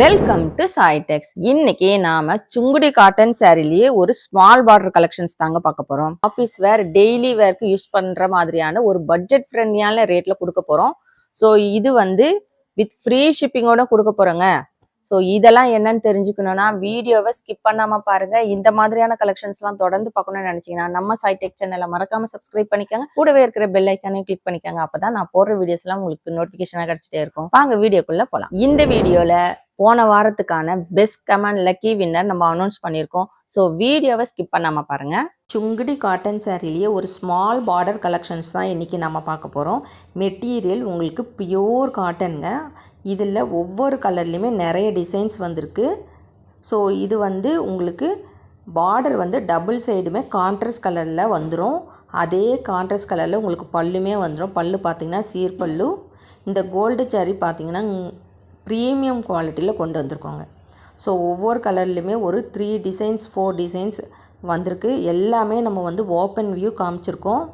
Welcome to சாய்டெக்ஸ் இன்னைக்கு நாம Sungudi cotton சாரிலேயே ஒரு ஸ்மால் பார்டர் கலெக்ஷன்ஸ் தாங்க பார்க்க போறோம். ஆஃபீஸ் வேர் டெய்லி வேர்க்கு யூஸ் பண்ற மாதிரியான ஒரு பட்ஜெட் ஃப்ரெண்ட்லியான ரேட்ல கொடுக்க போறோம். ஸோ இது வந்து வித் ஃப்ரீ ஷிப்பிங்கோட கொடுக்க போறோங்க. ஸோ இதெல்லாம் என்னன்னு தெரிஞ்சுக்கணும்னா வீடியோவை ஸ்கிப் பண்ணாமல் பாருங்கள் இந்த மாதிரியான கலெக்ஷன்ஸ்லாம் தொடர்ந்து பார்க்கணும்னு நினச்சிங்கன்னா நம்ம சைடெக் சேனலை மறக்காமல் சப்ஸ்கிரைப் பண்ணிக்கோங்க. கூடவே இருக்கிற பெல் ஐக்கானே கிளிக் பண்ணிக்கோங்க. அப்பதான் நான் போடுற வீடியோஸ்லாம் உங்களுக்கு நோட்டிஃபிகேஷனாக கிடச்சிட்டே இருக்கும். வாங்க வீடியோக்குள்ளே போகலாம் இந்த வீடியோவில் போன வாரத்துக்கான பெஸ்ட் கமெண்ட் லக்கி வின்னர் நம்ம அனௌன்ஸ் பண்ணியிருக்கோம். ஸோ வீடியோவை ஸ்கிப் பண்ணாமல் பாருங்கள் சுங்குடி காட்டன் சாரிலேயே ஒரு ஸ்மால் பார்டர் கலெக்ஷன்ஸ் தான் இன்றைக்கி நம்ம பார்க்க போகிறோம் மெட்டீரியல் உங்களுக்கு பியோர் காட்டனுங்க இதில் ஒவ்வொரு கலர்லேயுமே நிறைய டிசைன்ஸ் வந்திருக்கு. ஸோ இது வந்து உங்களுக்கு பார்டர் வந்து டபுள் சைடுமே கான்ட்ரஸ்ட் கலரில் வந்துடும் அதே கான்ட்ரஸ்ட் கலரில் உங்களுக்கு பல்லுமே வந்துடும் பல்லு பார்த்திங்கன்னா சீர்பல்லு. இந்த கோல்டு சரி பார்த்திங்கன்னா ப்ரீமியம் குவாலிட்டியில் கொண்டு வந்திருக்கோங்க. ஸோ ஒவ்வொரு கலர்லேயுமே ஒரு த்ரீ டிசைன்ஸ் ஃபோர் டிசைன்ஸ் வந்திருக்கு. எல்லாமே நம்ம வந்து ஓப்பன் வியூ காமிச்சிருக்கோம்.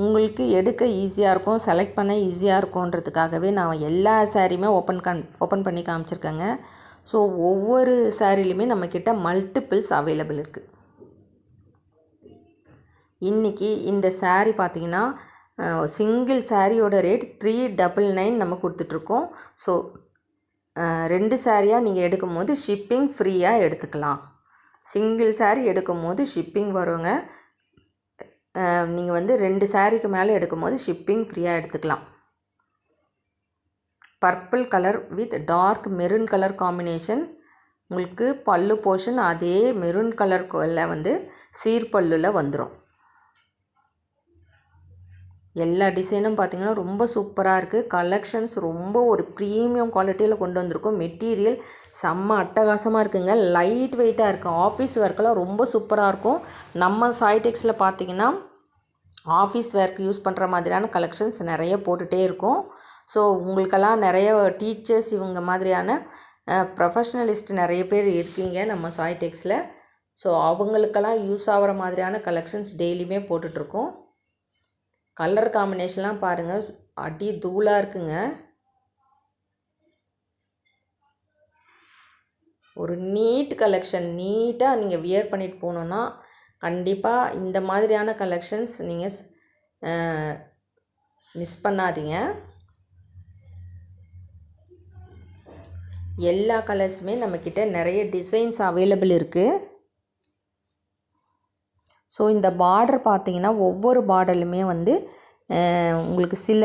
உங்களுக்கு எடுக்க ஈஸியாக இருக்கும் செலக்ட் பண்ண ஈஸியாக இருக்கும்ன்றதுக்காகவே நான் எல்லா சாரியுமே ஓப்பன் கண் ஓப்பன் பண்ணி காமிச்சிருக்கேங்க. ஸோ ஒவ்வொரு சாரிலையுமே நம்மக்கிட்ட மல்டிபிள்ஸ் அவைலபிள் இருக்குது இன்றைக்கி இந்த saree பார்த்தீங்கன்னா சிங்கிள் சாரியோட ரேட் த்ரீ டபுள் நைன் நம்ம கொடுத்துட்ருக்கோம். ஸோ ரெண்டு சாரியாக நீங்கள் எடுக்கும் போது ஷிப்பிங் ஃப்ரீயாக எடுத்துக்கலாம். சிங்கிள் saree எடுக்கும் போது ஷிப்பிங் வருங்க. நீங்கள் வந்து ரெண்டு சாரீக்கு மேலே எடுக்கும் போது ஷிப்பிங் ஃப்ரீயாக எடுத்துக்கலாம். Purple colour with dark maroon colour combination உங்களுக்கு பல்லு போர்ஷன் அதே மெரூன் கலர் வந்து சீர்பல்லில் வந்துடும் எல்லா டிசைனும் பார்த்தீங்கன்னா ரொம்ப சூப்பராக இருக்குது கலெக்ஷன்ஸ் ரொம்ப ஒரு ப்ரீமியம் குவாலிட்டியில் கொண்டு வந்திருக்கும். மெட்டீரியல் செம்ம அட்டகாசமாக இருக்குங்க. லைட் வெயிட்டாக இருக்குது ஆஃபீஸ் ஒர்க்கெல்லாம் ரொம்ப சூப்பராக இருக்கும். நம்ம சாய்டெக்ஸில் பார்த்தீங்கன்னா ஆஃபீஸ் ஒர்க் யூஸ் பண்ணுற மாதிரியான கலெக்ஷன்ஸ் நிறைய போட்டுகிட்டே இருக்கும். ஸோ உங்களுக்கெல்லாம் நிறைய டீச்சர்ஸ் இவங்க மாதிரியான ப்ரொஃபஷ்னலிஸ்ட் நிறைய பேர் இருக்கீங்க நம்ம சாய்டெக்ஸில் ஸோ அவங்களுக்கெல்லாம் யூஸ் ஆகிற மாதிரியான கலெக்ஷன்ஸ் டெய்லியுமே போட்டுட்ருக்கோம் கலர் காம்பினேஷன்லாம் பாருங்கள் அடி தூளாக இருக்குங்க. ஒரு நீட் கலெக்ஷன் நீட்டாக நீங்கள் வியர் பண்ணிட்டு போனோன்னா கண்டிப்பாக இந்த மாதிரியான கலெக்ஷன்ஸ் நீங்கள் மிஸ் பண்ணாதீங்க. எல்லா கலர்ஸுமே நம்மக்கிட்ட நிறைய டிசைன்ஸ் அவைலபிள் இருக்குது ஸோ இந்த பார்டர் பார்த்திங்கன்னா ஒவ்வொரு பார்டர்லையுமே வந்து உங்களுக்கு சில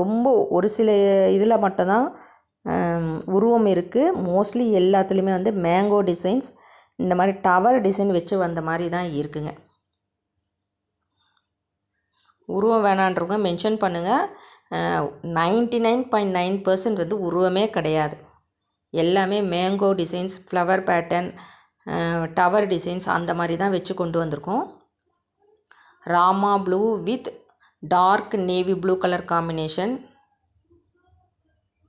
ரொம்ப ஒரு சில இதில் மட்டும்தான் உருவம் இருக்குது மோஸ்ட்லி எல்லாத்துலேயுமே வந்து மேங்கோ டிசைன்ஸ் இந்த மாதிரி டவர் டிசைன் வச்சு வந்த மாதிரி தான் இருக்குங்க. உருவம் வேணான்றவங்க மென்ஷன் பண்ணுங்கள் ninety nine point nine percent வந்து உருவமே கிடையாது. எல்லாமே mango designs flower pattern tower designs அந்த மாதிரி தான் வச்சு கொண்டு வந்திருக்கோம். Rama blue with dark navy blue colour combination.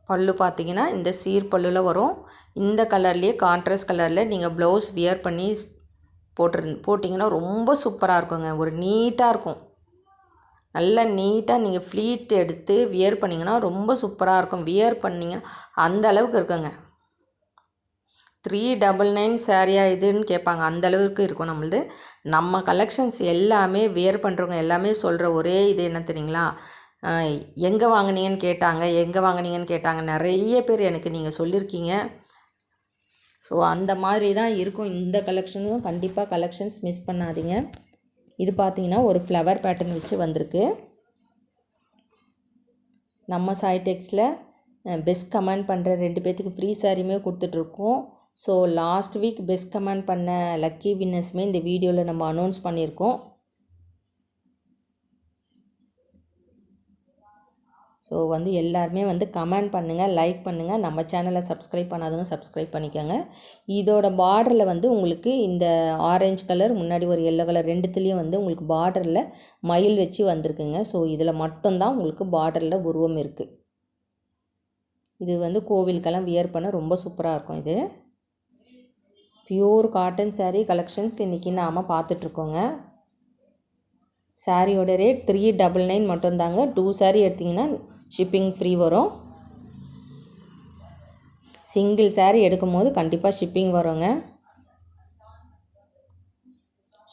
Pallu பார்த்தீங்கன்னா இந்த சீர் பல்லுவில் வரும். இந்த கலர்லேயே கான்ட்ராஸ்ட் கலரில் நீங்கள் ப்ளவுஸ் வியர் பண்ணி போட்டிரு போட்டிங்கன்னா ரொம்ப சூப்பராக இருக்குங்க. ஒரு நீட்டாக இருக்கும். நல்லா நீட்டாக நீங்கள் ஃப்ளீட் எடுத்து வியர் பண்ணிங்கன்னா ரொம்ப சூப்பராக இருக்கும். வியர் பண்ணிங்கன்னா அந்த அளவுக்கு இருக்குங்க. த்ரீ டபுள் நைன் சாரியா இதுன்னு கேட்பாங்க. அந்தளவுக்கு இருக்கும் நம்மளது. நம்ம கலெக்ஷன்ஸ் எல்லாமே வியர் பண்ணுறவங்க எல்லாமே சொல்கிற ஒரே இது என்ன தெரியுங்களா? எங்கே வாங்கினீங்கன்னு கேட்டாங்க எங்கே வாங்கினீங்கன்னு கேட்டாங்க. நிறைய பேர் எனக்கு நீங்கள் சொல்லியிருக்கீங்க ஸோ அந்த மாதிரி தான் இருக்கும். இந்த கலெக்ஷனும் கண்டிப்பாக கலெக்ஷன்ஸ் மிஸ் பண்ணாதீங்க. இது பார்த்தீங்கன்னா ஒரு ஃப்ளவர் பேட்டர்ன் வச்சு வந்திருக்கு. நம்ம சாய்டெக்ஸில் பெஸ்ட் கமெண்ட் பண்ணுற ரெண்டு பேர்த்துக்கு ஃப்ரீ சாரியுமே கொடுத்துட்ருக்கோம் so last week best comment பண்ண லக்கி வின்னர்ஸுமே இந்த வீடியோவில் நம்ம அனௌன்ஸ் பண்ணியிருக்கோம். ஸோ வந்து எல்லாருமே வந்து கமெண்ட் பண்ணுங்கள் லைக் பண்ணுங்கள் நம்ம சேனலை சப்ஸ்கிரைப் பண்ணாதவங்க சப்ஸ்கிரைப் பண்ணிக்கோங்க. இதோட பார்டரில் வந்து உங்களுக்கு இந்த ஆரஞ்சு கலர் முன்னாடி ஒரு எல்லோ கலர் ரெண்டுத்துலேயும் வந்து உங்களுக்கு பார்டரில் மயில் வச்சு வந்திருக்குங்க. ஸோ இதில் மட்டும்தான் உங்களுக்கு பார்டரில் உருவம் இருக்குது இது வந்து கோவிலுக்கெல்லாம் வியர் பண்ண ரொம்ப சூப்பராக இருக்கும் இது. பியூர் காட்டன் சாரீ கலெக்ஷன்ஸ் இன்றைக்கி நாம் பார்த்துட்ருக்கோங்க. சாரியோட ரேட் த்ரீ டபுள் நைன் மட்டும்தாங்க. டூ சாரீ எடுத்திங்கன்னா ஷிப்பிங் ஃப்ரீ வரும். சிங்கிள் சாரீ எடுக்கும் போது கண்டிப்பாக ஷிப்பிங் வருங்க.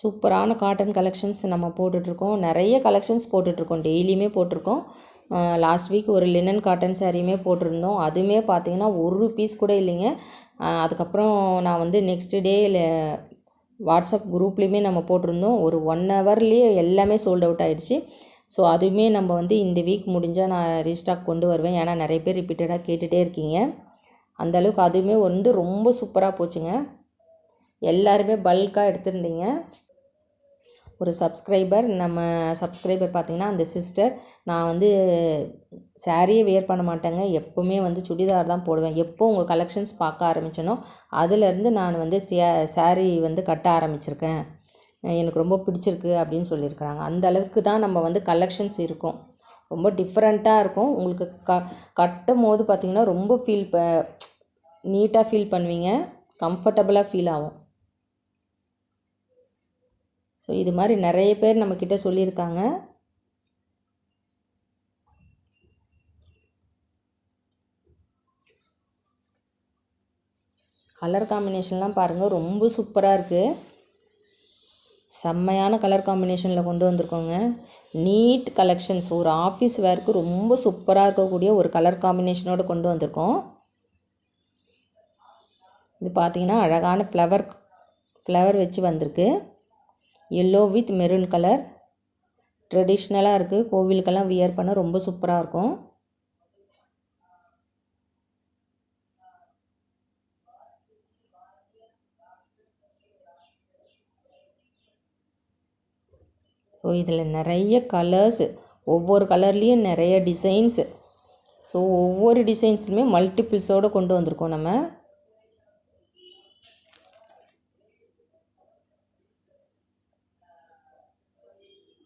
சூப்பரான காட்டன் கலெக்ஷன்ஸ் நம்ம போட்டுட்ருக்கோம். நிறைய கலெக்ஷன்ஸ் போட்டுட்ருக்கோம். டெய்லியுமே போட்டிருக்கோம். லாஸ்ட் வீக் ஒரு லினன் காட்டன் சாரியுமே போட்டிருந்தோம். அதுவுமே பார்த்தீங்கன்னா ஒரு பீஸ் கூட இல்லைங்க. அதுக்கப்புறம் நான் வந்து நெக்ஸ்ட் டே வாட்ஸ்அப் குரூப்லேயுமே நம்ம போட்டிருந்தோம். ஒரு ஒன் ஹவர்லேயே எல்லாமே சோல்ட் அவுட் ஆகிடுச்சு ஸோ அதுவுமே நம்ம வந்து இந்த வீக் முடிஞ்சால் நான் ரீஸ்டாக் கொண்டு வருவேன். ஏன்னா நிறைய பேர் ரிப்பீட்டடாக கேட்டுகிட்டே இருக்கீங்க. அந்தளவுக்கு அதுவுமே வந்து ரொம்ப சூப்பராக போச்சுங்க. எல்லாருமே பல்காக எடுத்திருந்தீங்க. ஒரு சப்ஸ்கிரைபர் நம்ம சப்ஸ்கிரைபர் பார்த்திங்கன்னா அந்த சிஸ்டர் நான் வந்து சாரியே வேர் பண்ண மாட்டேங்க. எப்போவுமே வந்து சுடிதார் தான் போடுவேன். எப்போ உங்கள் கலெக்ஷன்ஸ் பார்க்க ஆரம்பித்தனோ அதுலேருந்து நான் வந்து சாரி வந்து கட்ட ஆரம்பிச்சிருக்கேன். எனக்கு ரொம்ப பிடிச்சிருக்கு அப்படின்னு சொல்லியிருக்கிறாங்க. அந்த அளவுக்கு தான் நம்ம வந்து கலெக்ஷன்ஸ் இருக்கும். ரொம்ப டிஃப்ரெண்ட்டாக இருக்கும். உங்களுக்கு க கட்டும் போது பார்த்தீங்கன்னா ரொம்ப ஃபீல் ப நீட்டாக ஃபீல் பண்ணுவீங்க. கம்ஃபர்டபுளாக ஃபீல் ஆகும். ஸோ இது மாதிரி நிறைய பேர் நம்மக்கிட்ட சொல்லியிருக்காங்க. கலர் காம்பினேஷன்லாம் பாருங்கள் ரொம்ப சூப்பராக இருக்குது செம்மையான கலர் காம்பினேஷனில் கொண்டு வந்திருக்கோங்க. நீட் கலெக்ஷன்ஸ் ஒரு ஆஃபீஸ் வேர்க்கு ரொம்ப சூப்பராக இருக்கக்கூடிய ஒரு கலர் காம்பினேஷனோடு கொண்டு வந்திருக்கோம். இது பார்த்திங்கன்னா அழகான ஃப்ளவர் ஃப்ளவர் வச்சு வந்திருக்கு. எல்லோ வித் மெரூன் கலர் ட்ரெடிஷ்னலாக இருக்குது கோவிலுக்கெல்லாம் வியர் பண்ண ரொம்ப சூப்பராக இருக்கும். ஸோ இதில் நிறைய கலர்ஸ் ஒவ்வொரு கலர்லேயும் நிறைய டிசைன்ஸு ஸோ ஒவ்வொரு டிசைன்ஸுமே மல்டிபிள்ஸோடு கொண்டு வந்திருக்கோம் நம்ம.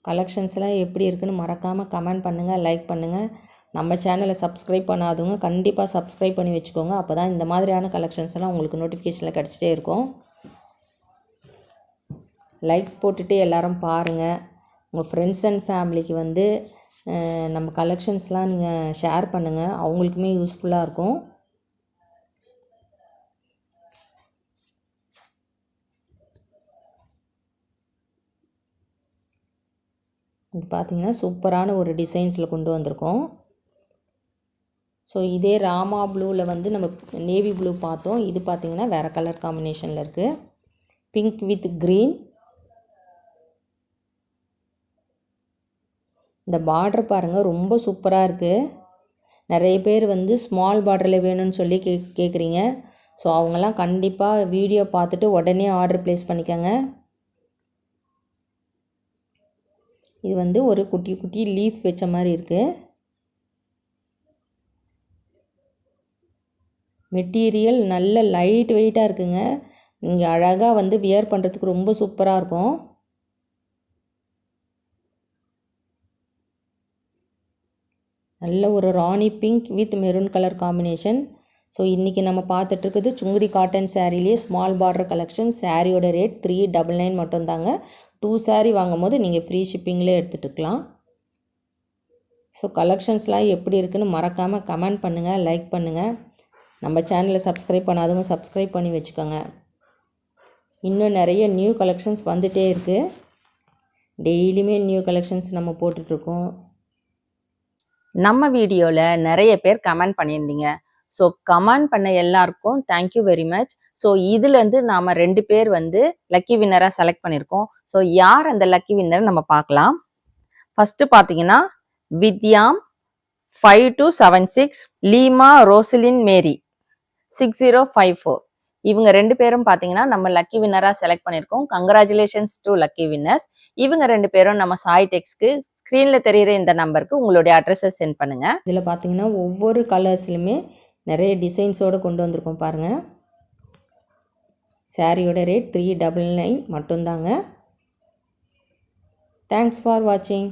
கலெக்ஷன்ஸ்லாம் எப்படி இருக்குன்னு மறக்காமல் கமெண்ட் பண்ணுங்கள் லைக் பண்ணுங்கள் நம்ம சேனலை சப்ஸ்கிரைப் பண்ணாதவங்க கண்டிப்பாக சப்ஸ்கிரைப் பண்ணி வச்சுக்கோங்க. அப்போ தான் இந்த மாதிரியான கலெக்ஷன்ஸ் எல்லாம் உங்களுக்கு நோட்டிஃபிகேஷனில் கிடச்சிட்டே இருக்கும். லைக் போட்டுட்டு எல்லாரும் பாருங்கள் உங்கள் ஃப்ரெண்ட்ஸ் அண்ட் ஃபேமிலிக்கு வந்து நம்ம கலெக்ஷன்ஸ்லாம் நீங்கள் ஷேர் பண்ணுங்கள் அவங்களுக்குமே யூஸ்ஃபுல்லாக இருக்கும். இது பார்த்தீங்கன்னா சூப்பரான ஒரு டிசைன்ஸில் கொண்டு வந்திருக்கோம். ஸோ இதே ராமா ப்ளூவில் வந்து நம்ம நேவி ப்ளூ பார்த்தோம். இது பார்த்திங்கன்னா வேறு கலர் காம்பினேஷனில் இருக்குது பிங்க் வித் க்ரீன் இந்த பார்டர் பாருங்கள் ரொம்ப சூப்பராக இருக்குது நிறைய பேர் வந்து ஸ்மால் பார்டரில் வேணும்னு சொல்லி கே கேட்குறீங்க ஸோ அவங்கெல்லாம் கண்டிப்பாக வீடியோ பார்த்துட்டு உடனே ஆர்டர் ப்ளேஸ் பண்ணிக்கோங்க. இது வந்து ஒரு குட்டி குட்டி லீஃப் வச்ச மாதிரி இருக்குது மெட்டீரியல் நல்ல லைட் வெயிட்டாக இருக்குங்க. நீங்கள் அழகாக வந்து வியர் பண்ணுறதுக்கு ரொம்ப சூப்பராக இருக்கும். நல்ல ஒரு Rani pink with maroon colour combination so இன்றைக்கி நம்ம பார்த்துட்ருக்குது சுங்குடி காட்டன் சாரீலேயே ஸ்மால் பார்டர் கலெக்ஷன் சாரியோட ரேட் த்ரீ டபுள் நைன் மட்டும்தாங்க டூ சாரீ வாங்கும் போது நீங்கள் ஃப்ரீ ஷிப்பிங்லேயே எடுத்துகிட்டுக்கலாம் ஸோ கலெக்ஷன்ஸ்லாம் எப்படி இருக்குன்னு மறக்காமல் கமெண்ட் பண்ணுங்கள் லைக் பண்ணுங்கள் நம்ம சேனலை சப்ஸ்கிரைப் பண்ணாதவங்க சப்ஸ்கிரைப் பண்ணி வச்சுக்கோங்க. இன்னும் நிறைய நியூ கலெக்ஷன்ஸ் வந்துகிட்டே இருக்குது டெய்லியுமே நியூ கலெக்ஷன்ஸ் நம்ம போட்டுட்ருக்கோம் நம்ம வீடியோவில் நிறைய பேர் கமெண்ட் பண்ணியிருந்தீங்க. ஸோ கமெண்ட் பண்ண எல்லாருக்கும் தேங்க்யூ வெரி மச் ஸோ இதுலேருந்து நாம் ரெண்டு பேர் வந்து லக்கி வின்னராக செலக்ட் பண்ணியிருக்கோம் ஸோ யார் அந்த லக்கி வின்னர் நம்ம பார்க்கலாம். ஃபஸ்ட்டு பார்த்தீங்கன்னா வித்யாம் five two seven six Leema Rosaline Mary. Six zero five four இவங்க ரெண்டு பேரும் பார்த்தீங்கன்னா நம்ம லக்கி வின்னராக செலக்ட் பண்ணியிருக்கோம் கங்க்ராச்சுலேஷன்ஸ் டு லக்கி வின்னர்ஸ் இவங்க ரெண்டு பேரும் நம்ம சாய் டெக்ஸ்க்கு ஸ்க்ரீனில் தெரியிற இந்த நம்பருக்கு உங்களுடைய அட்ரஸை சென்ட் பண்ணுங்கள் இதில் பார்த்தீங்கன்னா ஒவ்வொரு கலர்ஸ்லையுமே நிறைய டிசைன்ஸோடு கொண்டு வந்திருக்கோம் பாருங்கள் சாரியோட ரேட் த்ரீ டபுள் நைன் மட்டும்தாங்க. தேங்க்ஸ் ஃபார் வாட்சிங்